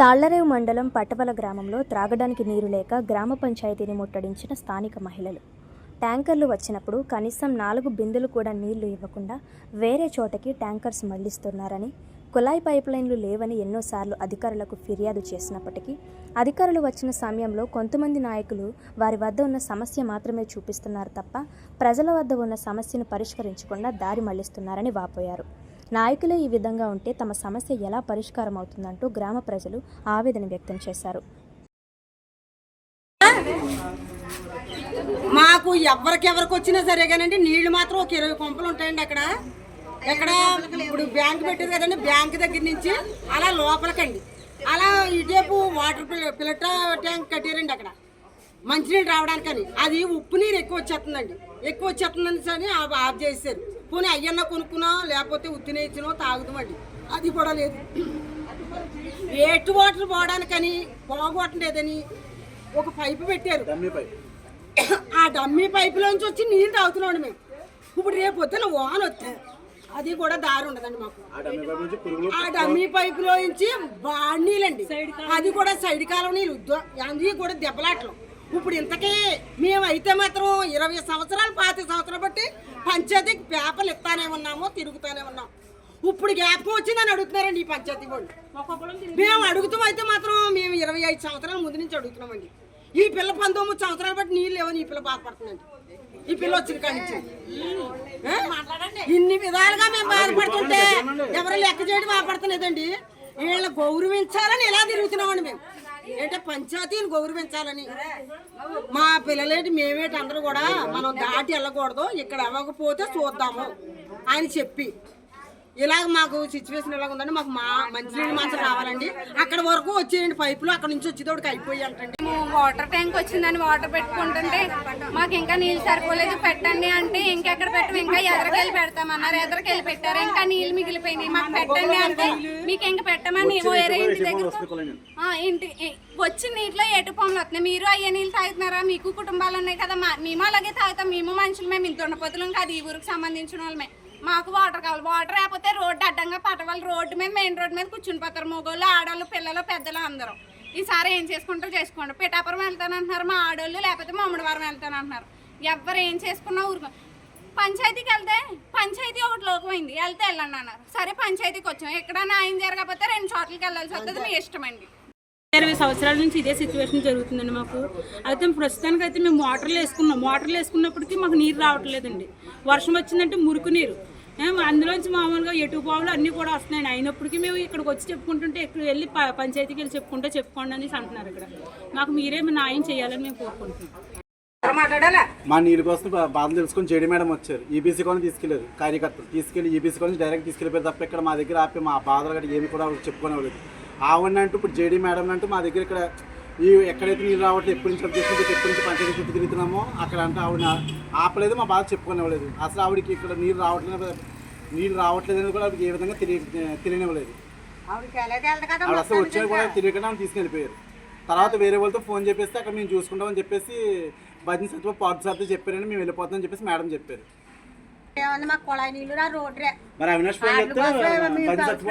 తాళ్ళరేవు మండలం పట్టవల గ్రామంలో త్రాగడానికి నీరు లేక గ్రామ పంచాయతీని ముట్టడించిన స్థానిక మహిళలు. ట్యాంకర్లు వచ్చినప్పుడు కనీసం నాలుగు బిందెలు కూడా నీళ్ళు ఇవ్వకుండా వేరే చోటకి ట్యాంకర్స్ మళ్ళిస్తున్నారని కుళాయి పైప్లైన్లు లేవని ఎన్నోసార్లు అధికారులకు ఫిర్యాదు చేసినప్పటికీ అధికారులు వచ్చిన సమయంలో కొంతమంది నాయకులు వారి వద్ద ఉన్న సమస్య మాత్రమే చూపిస్తున్నారు తప్ప ప్రజల వద్ద ఉన్న సమస్యను పరిష్కరించకుండా దారి మళ్ళిస్తున్నారని వాపోయారు. నాయకులే ఈ విధంగా ఉంటే తమ సమస్య ఎలా పరిష్కారం అవుతుందంటూ గ్రామ ప్రజలు ఆవేదన వ్యక్తం చేశారు. మాకు ఎవరికి ఎవరికి వచ్చినా సరే కానండి నీళ్ళు మాత్రం ఒక ఇరవై పంపులు ఉంటాయండి అక్కడ. ఎక్కడ ఇప్పుడు బ్యాంక్ పెట్టారు కదండి బ్యాంక్ దగ్గర నుంచి అలా లోపలికండి. అలా ఇటువైపు వాటర్ పిల ట్యాంక్ కట్టారండి అక్కడ. మంచినీళ్ళు రావడానికని. అది ఉప్పు నీరు ఎక్కువ వచ్చేస్తుందండి. ఎక్కువ వచ్చేస్తుందని సరే ఆఫ్ ఆఫ్ చేశారు పోనీ అయ్యన్న కొనుక్కున్నా లేకపోతే ఉత్తిన ఇచ్చినో తాగుదామండి అది కూడా లేదు. వేటు వాటర్ పోవడానికని పోగొట్టలేదని ఒక పైపు పెట్టారు. ఆ డమ్మీ పైపులోంచి వచ్చి నీళ్ళు తాగుతున్నాడు మేము. ఇప్పుడు రేపు పొద్దున వాన వస్తే అది కూడా దారి ఉండదండి మాకు. ఆ డమ్మీ పైపులో నుంచి బాడి నీళ్ళండి. అది కూడా సైడ్ కాలం నీళ్ళు. అది కూడా దెబ్బలాటలు. ఇప్పుడు ఇంతకీ మేమైతే మాత్రం ఇరవై సంవత్సరాలు పాతి సంవత్సరాలు బట్టి పంచాయతీకి పేపర్లు ఇస్తానే ఉన్నాము తిరుగుతానే ఉన్నాం. ఇప్పుడు జ్ఞాపకం వచ్చిందని అడుగుతున్నారండి ఈ పంచాయతీ వాళ్ళు. మేము అడుగుతాం అయితే మాత్రం మేము ఇరవై ఐదు సంవత్సరాల ముందు నుంచి అడుగుతున్నామండి. ఈ పిల్ల పంతొమ్మిది సంవత్సరాలు బట్టి నీళ్ళు లేవని ఈ పిల్ల బాధపడుతుందండి. ఈ పిల్ల వచ్చిన కాడి ఇన్ని విధాలుగా మేము బాధపడుతుంటే ఎవరు లెక్క చేయడం బాధపడుతున్నదండి వీళ్ళు గౌరవించాలని ఇలా తిరుగుతున్నామండి మేము. ఏంటంటే పంచాయతీని గౌరవించాలని. మా పిల్లలేటి మేమేటి అందరూ కూడా మనం దాటి వెళ్ళకూడదు ఇక్కడ అవ్వకపోతే చూద్దాము అని చెప్పి. ఇలాగ మాకు సిచ్యువేషన్ ఇలాగ ఉందండి మాకు మా మంచినీళ్ళు మంచి రావాలండి. అక్కడ వరకు వచ్చేయండి పైపులు అక్కడ నుంచి వచ్చేటోడికి అయిపోయి అంటండి. మేము వాటర్ ట్యాంక్ వచ్చిందని వాటర్ పెట్టుకుంటుంటే మాకు ఇంకా నీళ్ళు సరిపోలేదు పెట్టండి అంటే ఇంకెక్కడ పెట్టం? ఇంకా ఎదరికెళ్ళి పెడతామన్నారు ఎదరికెళ్ళి పెట్టారు. ఇంకా నీళ్ళు మిగిలిపోయినాయి మాకు పెట్టండి అంటే మీకు ఇంకా పెట్టమని వేరే ఇంటి దగ్గర ఆ, ఇంటి వచ్చిన నీటిలో ఎటు పొమ్మలు వస్తున్నాయి? మీరు అయ్యే నీళ్ళు తాగుతున్నారా? మీకు కుటుంబాలు ఉన్నాయి కదా మా మేము అలాగే తాగుతాం. మేము మనుషులు మేము ఇంత ఉండపోతులం కాదు ఈ ఊరికి సంబంధించిన వాళ్ళమే. మాకు వాటర్ కావాలి. వాటర్ లేకపోతే రోడ్డు అడ్డంగా పట్టవాలి. రోడ్డు మీద మెయిన్ రోడ్డు మీద కూర్చుని పోతారు మొగోళ్ళు ఆడవాళ్ళు పిల్లలు పెద్దలు అందరూ. ఈసారి ఏం చేసుకుంటారో చేసుకోండి. పిఠాపురం వెళ్తానంటున్నారు మా ఆడోళ్ళు లేకపోతే మామిడివారం వెళ్తానంటున్నారు ఎవ్వరు ఏం చేసుకున్నా ఊరుకో. పంచాయతీకి వెళ్తే పంచాయతీ ఒకటి లోకమైంది వెళ్తే వెళ్ళండి అన్నారు. సరే పంచాయతీకి వచ్చాం. ఎక్కడ న్యాయం జరగకపోతే రెండు చోట్లకి వెళ్ళాల్సి వస్తుంది. మీ ఇష్టమండి ఇరవై సంవత్సరాల నుంచి ఇదే సిచ్యువేషన్ జరుగుతుందండి మాకు. అయితే ప్రస్తుతానికి అయితే మేము మోటార్లు వేసుకున్నాం. మోటార్లు వేసుకున్నప్పటికీ మాకు నీరు రావట్లేదండి. వర్షం వచ్చిందంటే మురికి నీరు. అందులోంచి మామూలుగా ఎటు బావులు అన్నీ కూడా వస్తున్నాయండి అయినప్పటికీ మేము ఇక్కడికి వచ్చి చెప్పుకుంటుంటే ఇక్కడ వెళ్ళి ప- పంచాయతీకి వెళ్ళి చెప్పుకుంటే చెప్పుకోండి అనేసి అంటున్నారు ఇక్కడ. మాకు మీరే న్యాయం చేయాలని మేము కోరుకుంటున్నాం. మా నీళ్ళ కోసం బాధలు తెలుసుకొని జేడీ మేడం వచ్చారు. ఈబీసీ కాలనీ తీసుకెళ్ళారు. కార్యకర్తలు తీసుకెళ్ళి ఈబీసీ కాలనీ డైరెక్ట్ తీసుకెళ్ళిపోయారు తప్ప ఇక్కడ మా దగ్గర ఆపి మా బాధలు ఏమి కూడా చెప్పుకోనివ్వలేదు. ఆవిడ అంటూ ఇప్పుడు జేడీ మేడం అంటూ మా దగ్గర ఇక్కడ ఈ ఎక్కడైతే నీళ్ళు రావట్లేదు ఎప్పటి నుంచి తీసుకుంటే ఎప్పటి నుంచి పంచాయతీ చుట్టూ తిరుగుతున్నామో అక్కడ అంటే ఆవిడ ఆపలేదు మా బాధ చెప్పుకోనివ్వలేదు అసలు ఆవిడకి ఇక్కడ నీళ్ళు రావట్లేదు నీళ్ళు రావట్లేదు అని కూడా ఆవిడకి ఏ విధంగా తెలియ తెలియనివ్వలేదు. ఆవిడ అసలు వచ్చేది కూడా తెలియకుండా ఆమె తీసుకెళ్ళిపోయారు. తర్వాత వేరే వాళ్ళతో ఫోన్ చెప్పేస్తే అక్కడ మేము చూసుకుంటామని చెప్పేసి భజన సత్వ పాటు సత్వ చెప్పారని మేము వెళ్ళిపోతామని చెప్పేసి మేడం చెప్పారు. మరి అవినాష్ ఫోన్ భజన సత్వ